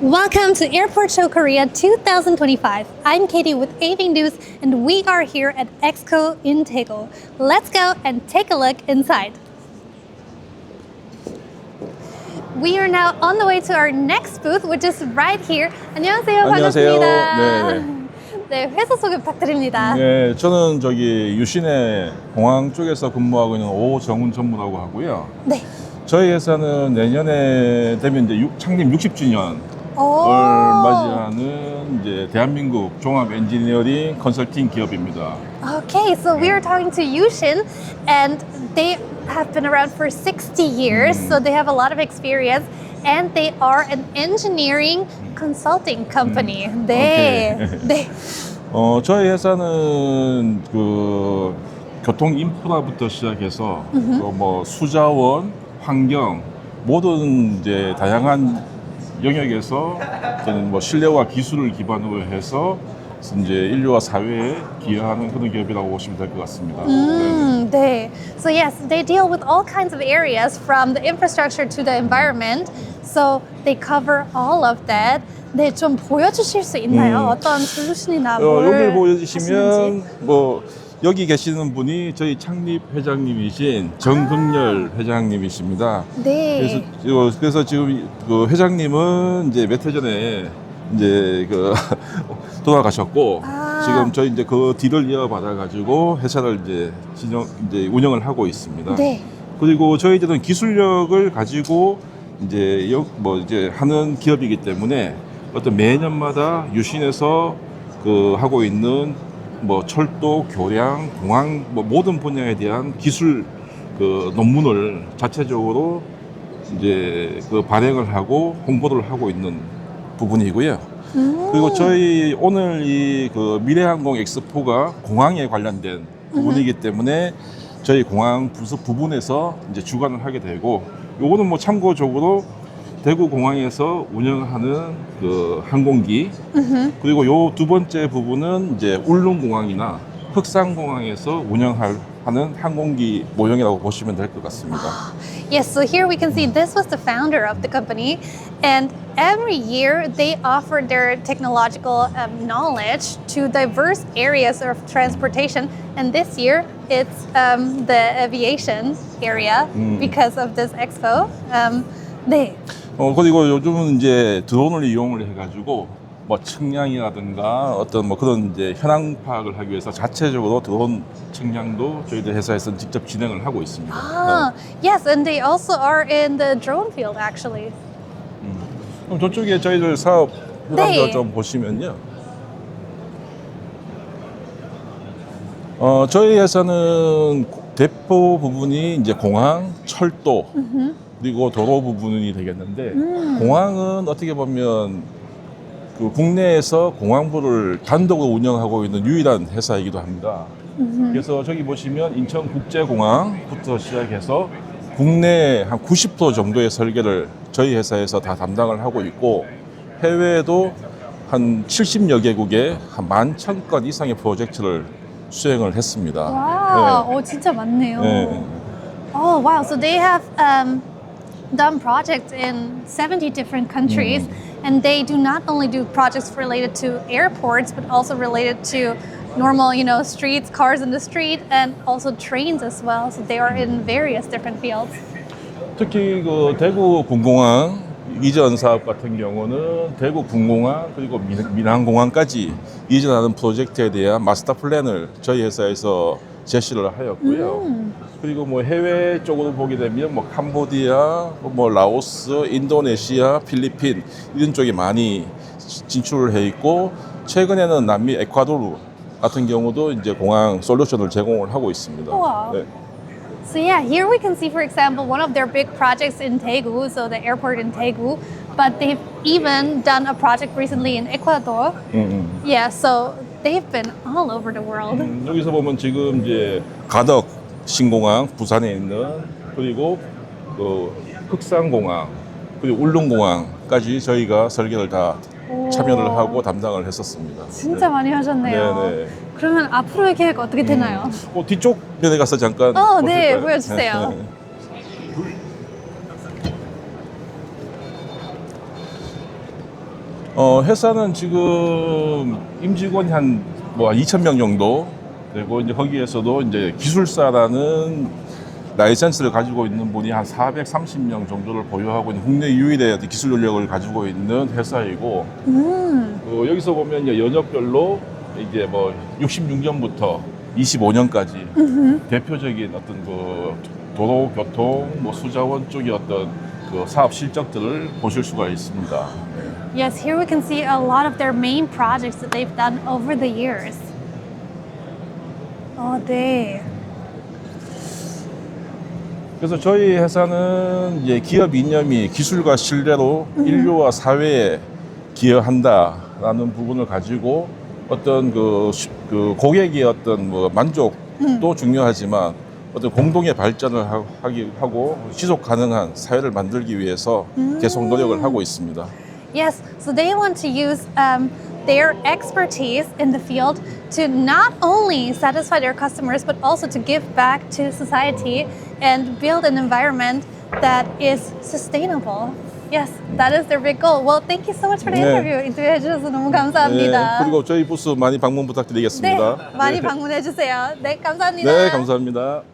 Welcome to Airport Show Korea 2025. I'm Katie with AV News, and we are here at Exco in Daegu. Let's go and take a look inside. We are now on the way to our next booth, which is right here. 안녕하세요. 안녕하세요. 반갑습니다. 네. 네, 회사 소개 부탁드립니다. 네, 저는 저기 유신의 공항 쪽에서 근무하고 있는 오정훈 전무라고 하고요. 네. 저희 회사는 내년에 되면 이제 육- 창립 60주년을 오. 맞이하는 이제 대한민국 종합 엔지니어링 컨설팅 기업입니다. Okay, so we are talking to Yushin, and they have been around for 60 years, so they have a lot of experience, and they are an engineering consulting company. 네. 오케이. 네. 어, 저희 회사는 그 교통 인프라부터 시작해서 또뭐 수자원, 환경 모든 이제 다양한 영역에서 저는 뭐 신뢰와 기술을 기반으로 해서 이제 인류와 사회에 기여하는 그런 기업이라고 보시면 될 것 같습니다. 네. Mm, 네. So yes, they deal with all kinds of areas from the infrastructure to the environment. So they cover all of that. 네, 좀 보여주실 수 있나요? 음. 어떤 솔루션이나 어, 뭘 여기를 보여주시면 하시는지? 뭐 여기 계시는 분이 저희 창립 회장님이신 정흥렬 회장님이십니다. 네. 그래서, 어, 그래서 지금 그 회장님은 이제 몇 해 전에 이제 그 돌아가셨고 아. 지금 저희 이제 그 뒤를 이어받아 가지고 회사를 이제 진영 이제 운영을 하고 있습니다. 네. 그리고 저희들은 기술력을 가지고 이제 여- 뭐 이제 하는 기업이기 때문에 어떤 매년마다 유신에서 그 하고 있는 뭐 철도, 교량, 공항 뭐 모든 분야에 대한 기술 그 논문을 자체적으로 이제 그 발행을 하고 홍보를 하고 있는 부분이고요. 음. 그리고 저희 오늘 이 그 미래항공 엑스포가 공항에 관련된 부분이기 때문에 저희 공항 부서 부분에서 이제 주관을 하게 되고 요거는 뭐 참고적으로 대구 공항에서 운영하는 그 항공기 그리고 요 두 번째 부분은 이제 울릉공항이나 흑산공항에서 운영할 하는 항공기 모형이라고 보시면 될 것 같습니다. Yes, so here we can see this was the founder of the company, and every year they offer their technological um, knowledge to diverse areas of transportation. And this year it's um, the aviation area because of this expo. Um, 네. 어 그리고 요즘은 이제 드론을 이용을 해가지고 뭐 측량이라든가 어떤 뭐 그런 이제 현황 파악을 하기 위해서 자체적으로 드론 측량도 저희들 회사에서 직접 진행을 하고 있습니다. Ah, yes, and they also are in the drone field actually. 네. 그럼 저쪽에 저희들 사업 현황도 네. 좀 보시면요. 어 저희 회사는 대표 부분이 이제 공항, 철도 그리고 도로 부분이 되겠는데 공항은 어떻게 보면 그 국내에서 공항부를 단독으로 운영하고 있는 유일한 회사이기도 합니다. 그래서 저기 보시면 인천국제공항부터 시작해서 국내 한 90% 정도의 설계를 저희 회사에서 다 담당을 하고 있고 해외에도 한 70여 개국에 한 11,000건 이상의 프로젝트를 수행을 했습니다. Wow, 오 진짜 많네요. 네. 네. Oh wow! So they have um, done projects in 70 different countries, and they do not only do projects related to airports, but also related to normal, you know, streets, cars in the street, and also trains as well. So they are in various different fields. 특히 그 대구 군공항 이전 사업 같은 경우는 대구 군공항 그리고 민- 민항공항까지 이전하는 프로젝트에 대한 마스터 플랜을 저희 회사에서 제시를 하였고요. 그리고 뭐 해외 쪽으로 보게 되면 뭐 캄보디아, 뭐 라오스, 인도네시아, 필리핀 이런 쪽에 많이 진출을 해 있고 최근에는 남미 에콰도르 같은 경우도 이제 공항 솔루션을 제공을 하고 있습니다. 우와. 네. So yeah, here we can see, for example, one of their big projects in Daegu, so the airport in Daegu. But they've even done a project recently in Ecuador. 음, 음. Yeah, so they've been all over the world. 음, 여기서 보면 지금 이제 가덕 신공항 부산에 있는 그리고 그 흑산공항 그리고 울릉공항까지 저희가 설계를 다 참여를. 하고 담당을 했었습니다. 진짜 많이 하셨네요. 네네. 그러면 앞으로의 계획 어떻게 되나요? 어, 뒤쪽 면에 가서 잠깐 어, 네, 보실까요? 보여주세요. 네, 네. 어, 회사는 지금 임직원이 한뭐 2천 명 정도 되고 이제 거기에서도 이제 기술사라는 라이센스를 가지고 있는 분이 한 430명 정도를 보유하고 있는 국내 유일의 기술 인력을 가지고 있는 회사이고 음. 어, 여기서 보면 이제 연역별로 이제 뭐 66년부터 25년까지 대표적인 어떤 그 도로 교통 뭐 수자원 쪽의 어떤 그 사업 실적들을 보실 수가 있습니다. Yes, here we can see a lot of their main projects that they've done over the years. 어, 네. 그래서 저희 회사는 이제 기업 이념이 기술과 신뢰로 인류와 사회에 기여한다라는 부분을 가지고 어떤 그, 시- 그 고객의 어떤 뭐 만족도 중요하지만 어떤 공동의 발전을 하- 하기 하고 지속 가능한 사회를 만들기 위해서 계속 노력을 하고 있습니다. Yes, so they want to use um, their expertise in the field to not only satisfy their customers, but also to give back to society and build an environment that is sustainable. Yes, that is their big goal. Well, thank you so much for the 네. interview. 인터뷰해 주셔서 너무 감사합니다. 네, 그리고 저희 부스 많이 방문 네, 부탁드리겠습니다. 많이 네. 방문해 주세요. 네, 감사합니다. 네, 감사합니다.